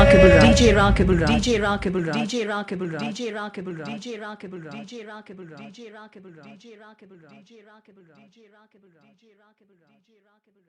Rockable DJ Rockable DJ Rockable DJ Rockable DJ Rockable DJ Rockable DJ Rockable DJ Rockable DJ Rockable DJ Rockable DJ Rockable DJ Rockable DJ Rockable DJ Rockable